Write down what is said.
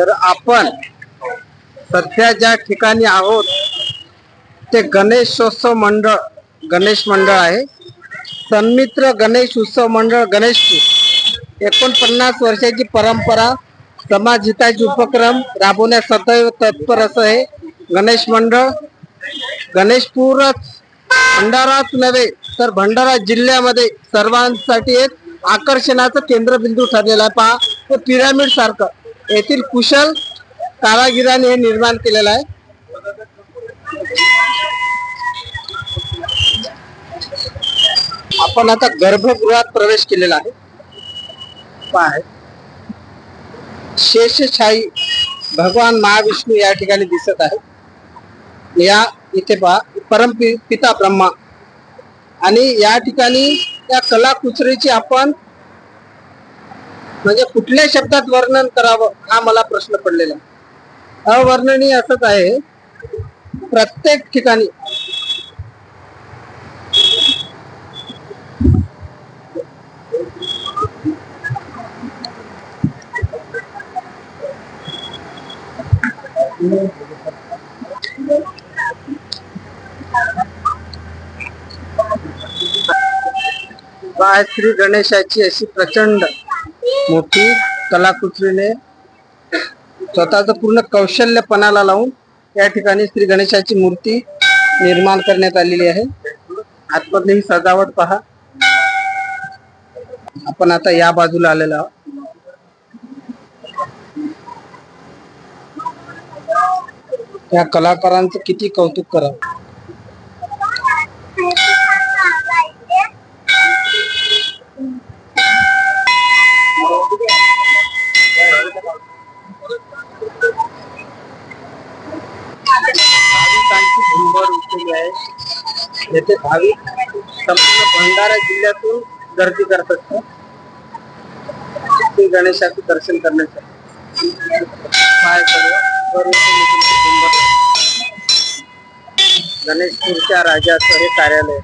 तर आपण सध्या ज्या ठिकाणी आहोत ते गणेशोत्सव मंडळ गणेश मंडळ आहे. सन्मित्र गणेश उत्सव मंडळ गणेशपूर एकोणपन्नास वर्षाची परंपरा समाज हिताचे उपक्रम राबवण्यास सदैव तत्पर असं हे गणेश मंडळ गणेशपूरच भंडाराच नव्हे तर भंडारा जिल्ह्यामध्ये सर्वांसाठी एक आकर्षणाचं केंद्रबिंदू ठरलेला आहे. पहा ते पिरामिड सारखं. येथील कुशल कारागिराने हे निर्माण केलेलं आहे. आपण आता गर्भगृहात प्रवेश केलेला आहे. पहा शेषशाही भगवान महाविष्णू या ठिकाणी दिसत आहे. या इथे पहा परम पि- पिता ब्रह्मा. आणि या ठिकाणी त्या कलाकुचरीची आपण म्हणजे कुठल्या शब्दात वर्णन करावं हा मला प्रश्न पडलेला अवर्णनीय असंच आहे. प्रत्येक ठिकाणी बाय श्री गणेशाची अशी प्रचंड मोठी कलाकुसरीने स्वतःच पूर्ण कौशल्यपणाला लावून या ठिकाणी श्री गणेशाची मूर्ती निर्माण करण्यात आलेली आहे. आतमधली ही सजावट पहा. आपण आता या बाजूला आलेलो आहोत. या कलाकारांचं किती कौतुक करावं. केली आहे. येथे भाविक संपूर्ण भंडारा जिल्ह्यातून गर्दी करत असतात. ते गणेशाचे दर्शन करण्यासाठी. पाय सर्व गणेशपूरच्या राजाचं हे कार्यालय.